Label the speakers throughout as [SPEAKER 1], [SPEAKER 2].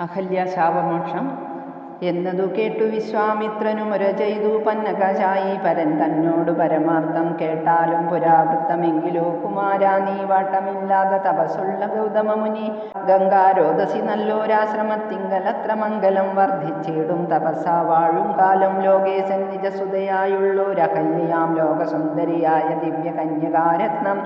[SPEAKER 1] അഹല്യ ശാപമോക്ഷം എന്നതു കേട്ടു വിശ്വാമിത്രനുമുര ചെയ്തു പന്നകശായി പരൻ തന്നോട് പരമാർത്ഥം കേട്ടാലും പുരാവൃത്തമെങ്കിലോ കുമാരാ നീ വാട്ടമില്ലാതെ തപസ്സുള്ള ഗൗതമമുനി. ഗംഗാരോദസി നല്ലോരാശ്രമത്തിങ്കലത്ര മംഗലം വർദ്ധിച്ചിടും തപസ്സാ വാഴും കാലം ലോകേശൻ നിജസുതയായുള്ളോരഹല്യാം ലോകസുന്ദരിയായ ദിവ്യകന്യകാരത്നം.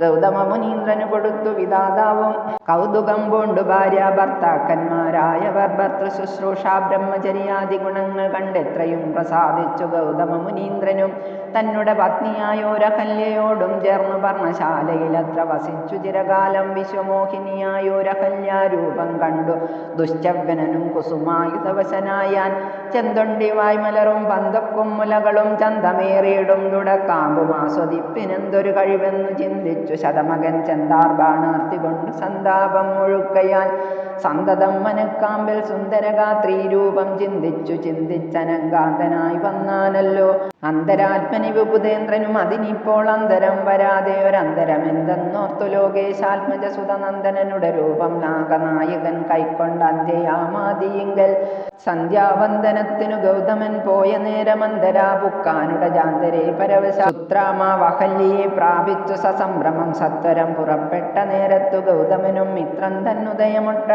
[SPEAKER 1] ഗൗതമ മുനീന്ദ്രന് കൊടുത്തു വിധാതാവും. കൗതുകം പൂണ്ടു ഭാര്യ ഭർത്താക്കന്മാരായവർ ഭർത്തൃ ശുശ്രൂഷ ബ്രഹ്മചര്യാദി ഗുണങ്ങൾ കണ്ടെത്രയും പ്രസാദിച്ചു ഗൗതമ മുനീന്ദ്രനും തന്നുടെ പത്നിയായോരഹല്യയോടും ചേർന്നു പർണശാലയിലത്ര വസിച്ചു ചിരകാലം വിശ്വമോഹിനിയായോരഹല്യാരൂപം കണ്ടു. ദുശ്ചവ്യനും കുസുമായുധവശനായാൻ ചെന്തൊണ്ടി വായ്മലറും പന്തക്കും മുലകളും ചന്തമേറിയിടും തുടക്കാമ്പും കഴിവെന്നു ചിന്തിച്ചു. ശതമകൻ ചെന്താർ ബാണാർത്തികൊണ്ട് സന്താപം മുഴുക്കയാൽ സന്തതം മനക്കാമ്പിൽ സുന്ദരഗാത്രീ രൂപം ചിന്തിച്ചു ചിന്തിച്ചനങ്കാന്തനായി വന്നാനല്ലോ. അന്തരാത്മനി വിപുതേന്ദ്രനും അതിനിപ്പോൾ അന്തരം വരാതെ ഒരന്തരമെന്തെന്നോർത്തു ലോകേശാത്മജ സുതനന്ദനനുടെ രൂപം നാഗനായകൻ കൈക്കൊണ്ട അന്ത്യയാമാതിയിങ്കൽ സന്ധ്യാവന്ദനത്തിനു ഗൗതമൻ പോയ നേരമന്തരാ പുക്കാനുടെ ജാന്തരെ പരവശ പ്രാപിച്ചു സസംഭ്രമം സത്വരം പുറപ്പെട്ട നേരത്തു ഗൗതമനും മിത്രം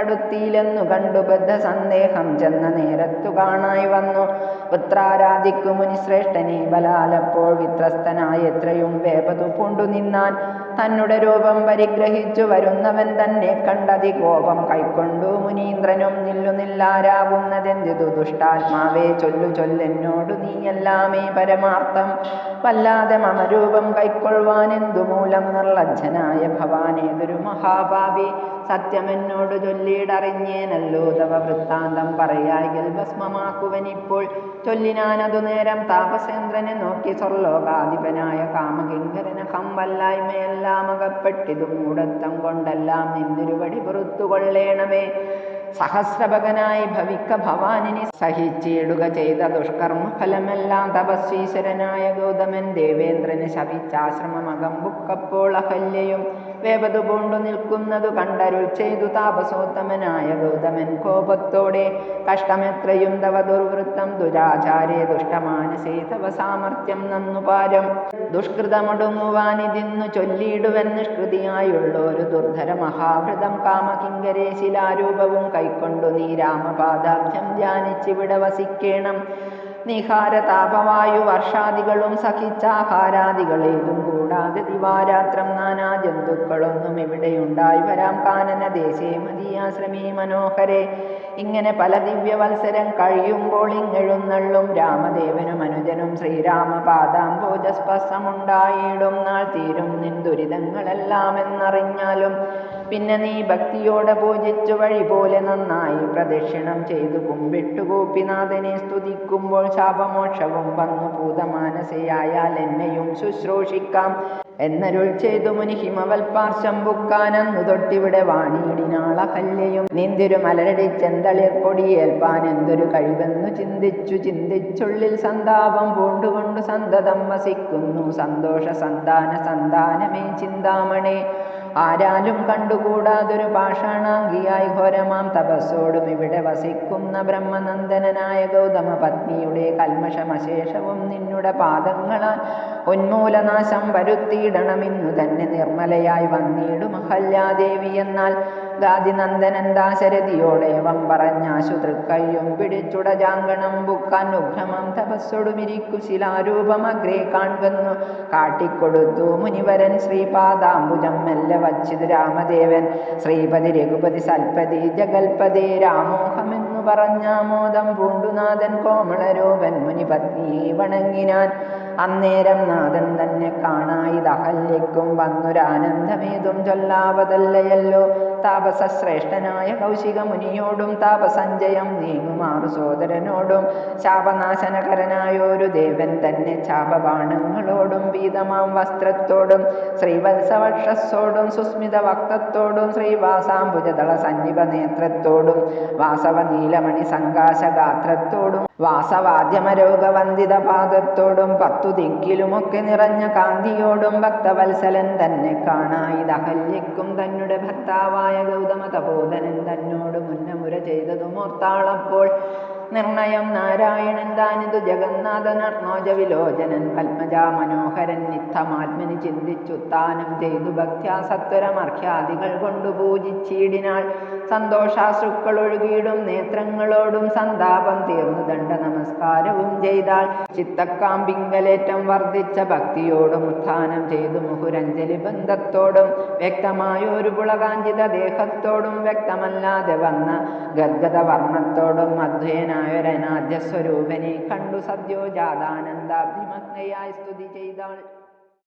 [SPEAKER 1] തന്നുദയമൊട്ടടുത്തിയിലെന്നു കണ്ടു ബദ്ധ സന്ദേഹം ചെന്ന നേരത്തു കാണായി വന്നു. പുത്രാരാധിക്കു മുനിശ്രേഷ്ഠനെ ബലാലപ്പോൾ വിത്രസ്തനായി എത്രയും വേപതു പൂണ്ടു നിന്നാൻ തന്നുടെ രൂപം പരിഗ്രഹിച്ചു വരുന്നവൻ തന്നെ കണ്ടതി കോപം കൈക്കൊണ്ടു മുനീന്ദ്രനും നില്ലു നില്ലാരാകുന്നതെന്തിതു ദുഷ്ടാത്മാവേ ചൊല്ലു ചൊല്ലെന്നോടു നീയെല്ലാമേ പരമാർത്ഥം. വല്ലാതെ മമരൂപം കൈക്കൊള്ളുവാനെന്തു മൂലം നിർലജ്ജനായ ഭവാനേതൊരു മഹാഭാവി സത്യമെന്നോട് ചൊല്ലിയിടറിഞ്ഞേനല്ലോ തവ വൃത്താന്തം പറയായിൽ ഭസ്മമാക്കുവനിപ്പോൾ ചൊല്ലിനാനതു നേരം താപസേന്ദ്രനെ നോക്കി സ്വർലോകാധിപനായ കാമകിങ്കരന കമ്പല്ലായ്മയെല്ലാം അകപ്പെട്ടിതു മൂടത്തം കൊണ്ടെല്ലാം നിന്നിരുവടി പുറത്തുകൊള്ളേണമേ സഹസ്രഭകനായി ഭവിക്ക ഭവാനിനി സഹിച്ചിടുക ചെയ്ത ദുഷ്കർമ്മ ഫലമെല്ലാം തപസ്വീശ്വരനായ ഗൗതമൻ ദേവേന്ദ്രന് ശവിച്ചാശ്രമമകം ബുക്കപ്പോൾ അഹല്യയും വേപതു പൂണ്ടു നിൽക്കുന്നതു കണ്ടരുൾ ചെയ്തു താപസോത്തമനായ ഗൗതമൻ. കോപത്തോടെ കഷ്ടമെത്രയും തവ ദുർവൃത്തം ദുരാചാരേ ദുഷ്ടമാനസേ തവ സാമർത്ഥ്യം നന്നു പാരം. ദുഷ്കൃതമൊടുങ്ങുവാനിതിന്നു ചൊല്ലിയിടുവൻ നിഷ്കൃതിയായുള്ളൊരു ദുർധര മഹാവൃതം കാമകിങ്കരെ ശിലാരൂപവും കൈക്കൊണ്ടു നീ രാമപാദാബ്ജം ധ്യാനിച്ചിവിടെ വസിക്കേണം. നിഹാര താപവായു വർഷാദികളും സഹിച്ചാഹാരാദികളേതും കൂടാതെ ദിവാരാത്രം നാനാ ജന്തുക്കളൊന്നും ഇവിടെയുണ്ടായി വരാം. കാനന ദേശേ മതിയാശ്രമീ മനോഹരെ. ഇങ്ങനെ പല ദിവ്യവത്സരം കഴിയുമ്പോൾ ഇങ്ങെഴുന്നള്ളും രാമദേവനും അനുജനും ശ്രീരാമപാദാംബോജസ്പർശമുണ്ടായിടും നാൾ തീരും നിൻ ദുരിതങ്ങളെല്ലാം പിന്നെ നീ ഭക്തിയോടെ പൂജിച്ചു വഴി പോലെ നന്നായി പ്രദക്ഷിണം ചെയ്തു കുമ്പിട്ടു ഗോപിനാഥനെ സ്തുതിക്കുമ്പോൾ ശാപമോക്ഷവും വന്നു ഭൂതമാനസയായാൽ എന്നെയും ശുശ്രൂഷിക്കാം. എന്നരുൾ ചെയ്തു മുനി ഹിമവൽപാർശം ബുക്കാനെന്നു തൊട്ടിവിടെ വാണിയിടിനാളഹല്യയും. നിന്തിരു മലരടി ചെന്തളിർ പൊടിയേൽപ്പാൻ എന്തൊരു കഴിവെന്നു ചിന്തിച്ചു ചിന്തിച്ചുള്ളിൽ സന്താപം പൂണ്ടുകൊണ്ടു സന്തതം വസിക്കുന്നു. സന്തോഷ സന്താന സന്താനമേ ചിന്താമണേ. ആരാലും കണ്ടുകൂടാതൊരു പാഷാണാംഗിയായി ഘോരമാം തപസ്സോടും ഇവിടെ വസിക്കുന്ന ബ്രഹ്മനന്ദനായ ഗൗതമ പത്നിയുടെ കൽമഷമശേഷവും നിന്നുടെ പാദങ്ങളാൽ ഉന്മൂലനാശം വരുത്തിയിടണമെന്നു തന്നെ നിർമ്മലയായി വന്നിടും അഹല്യാദേവി എന്നാൽ ഗാദിനന്ദനൻ ദാശരഥിയോടേവം പറഞ്ഞാശു പിടിച്ചുടജാങ്കണം ബുക്കാൻ ഉഭ്രമം തപസ്സൊടുമിരിക്കു ശിലാരൂപമഗ്രേ കാൺവന്നു കാട്ടിക്കൊടുത്തു മുനിവരൻ ശ്രീപാദാംബുജം മെല്ലെ വച്ചിത് രാമദേവൻ. ശ്രീപതി രഘുപതി സൽപതി ജഗൽപതി രാമോഹമെന്നു പറഞ്ഞാമോദം പൂണ്ടുനാഥൻ കോമളരൂപൻ മുനിപത്നിയെ വണങ്ങിനാൻ. അന്നേരം നാഥൻ തന്നെ കാണായിതഹല്യക്കും വന്നൊരാനന്ദമേതും ചൊല്ലാവതല്ലയല്ലോ. താപസശ്രേഷ്ഠനായ കൗശിക മുനിയോടും താപസഞ്ജയം നീങ്ങുമാറു സോദരനോടും ശാപനാശനകരനായൊരു ദേവൻ തന്നെ ശാപബാണങ്ങളോടും വീതമാം വസ്ത്രത്തോടും ശ്രീവത്സവക്ഷസ്സോടും സുസ്മിത വക്തത്തോടും ശ്രീവാസാംബുജതള സന്നിപ നേത്രത്തോടും വാസവ നീലമണി സങ്കാശഗാത്രത്തോടും വാസവാദ്യമരോഗവന്ദിത പാദത്തോടും പത്തു ദിക്കിലുമൊക്കെ നിറഞ്ഞ കാന്തിയോടും ഭക്തവത്സലൻ തന്നെ കാണായിതഹല്യക്കും തന്നെ ഭർത്താവായ ഗൗതമ തപോധനൻ തന്നോട് മുന്നമുര ചെയ്തതുമോർത്താളപ്പോൾ നിർണയം നാരായണൻ താനിതു ജഗന്നാഥനർണോജ വിലോചനൻ പത്മജാ മനോഹരൻ നിത്തമാത്മനി ചിന്തിച്ചുത്താനം ചെയ്തു ഭക്ത്യാ സത്വരമർഖ്യാദികൾ കൊണ്ടു പൂജിച്ചീടിനാൾ സന്തോഷാശ്രുക്കൾ ഒഴുകിയിടും നേത്രങ്ങളോടും സന്താപം തീർന്നു ദണ്ഡ നമസ്കാരവും ചെയ്താൾ ചിത്തക്കാമ്പിങ്കലേറ്റം വർദ്ധിച്ച ഭക്തിയോടും ഉത്ഥാനം ചെയ്തു മുഹുരഞ്ജലി ബന്ധത്തോടും വ്യക്തമായ ഒരു പുളകാഞ്ചിത ദേഹത്തോടും വ്യക്തമല്ലാതെ വന്ന ഗദ്ഗത വർണത്തോടും അധ്വയനായൊരനാദ്യ സ്വരൂപനെ കണ്ടു സദ്യോജാതാനന്ദാഭിമഗ്നയായി സ്തുതി ചെയ്താൾ.